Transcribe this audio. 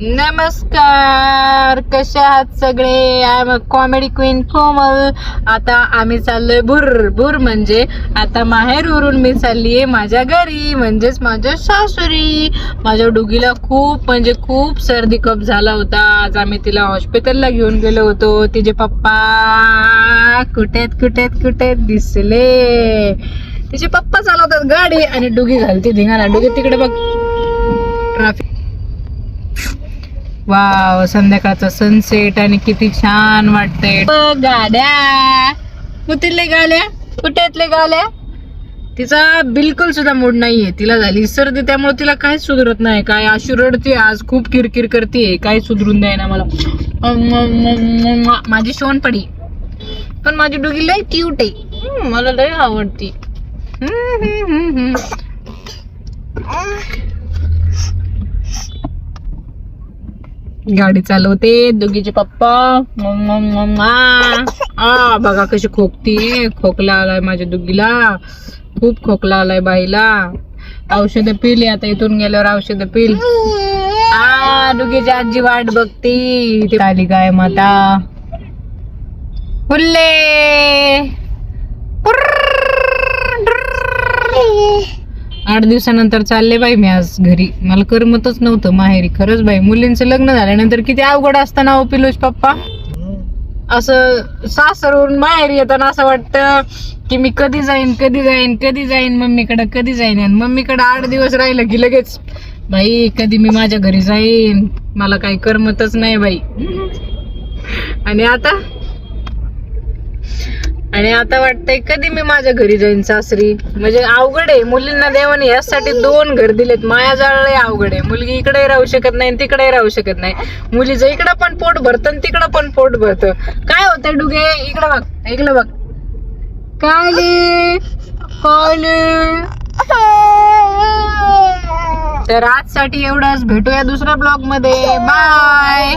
नमस्कार कसे आहात सगळे? I am comedy queen Komal. आता आम्ही चाललोय भुर. भुर म्हणजे आता माहेरवरून मी चाललीये माझ्या घरी म्हणजेच माझ्या सासुरी. माझ्या डुगीला खूप म्हणजे खूप सर्दी कप झाला होता. आज आम्ही तिला हॉस्पिटलला घेऊन गेलो होतो. तिचे पप्पा कुठेत कुठेत कुठेत दिसले. तिचे पप्पा चालवतात गाडी आणि डुगी घालते धिंगाणा. डुगी तिकडे बघ. ट्राफिक वाव संध्याकाळचा सनसेट आणि किती छान वाटतंय. गाड्या. कुठले गाल्या कुठेतले गाल्या तिचा बिलकुल सुद्धा मूड नाहीये. तिला झाली सर्दी त्यामुळे तिला काहीच सुधरत नाही. काय अशी रडते आज खूप किरकिर करते काही सुधरून द्याय ना मला माझी शोन पडी माझी पण माझी डोगी लय क्यूट आहे. मला लय आवडती. गाडी चालवते. दोघीचे पप्पा. आ. बघा कशी खोकती. खोकला आलाय माझ्या दुगीला खूप खोकला आलाय बाईला. औषध पिल आता इथून गेल्यावर औषध पिल. आ दुगीची आजी वाट बघती. ती आली काय माता. हुल्ले. आठ दिवसानंतर चालले बाई मी आज घरी. मला करमतच नव्हतं माहेरी. खरंच बाई मुलींचं लग्न झाल्यानंतर किती अवघड असताना ओ पिलोज पप्पा. असं सासरवरून माहेरी येताना असं वाटतं की मी कधी जाईन कधी जाईन कधी जाईन मम्मीकडे कधी जाईन. आणि मम्मीकडे आठ दिवस राहिलं की लगेच बाई कधी मी माझ्या घरी जाईन? मला काही करमतच नाही बाई. आणि आता? आणि आता वाटतंय कधी मी माझ्या घरी जाईन सासरी? म्हणजे अवघड आहे. मुलींना देवाने यासाठी दोन घर दिलेत. माया जाळले अवघड आहे. मुलगी इकडे राहू शकत नाही तिकडे राहू शकत नाही. मुलीचं इकडं पण पोट भरतं आणि तिकडं पण पोट भरतं. काय होतंय डुगे? इकडं बघ. इकडं बघ. काले काले तर आजसाठी एवढंच. भेटूया दुसऱ्या ब्लॉगमध्ये. बाय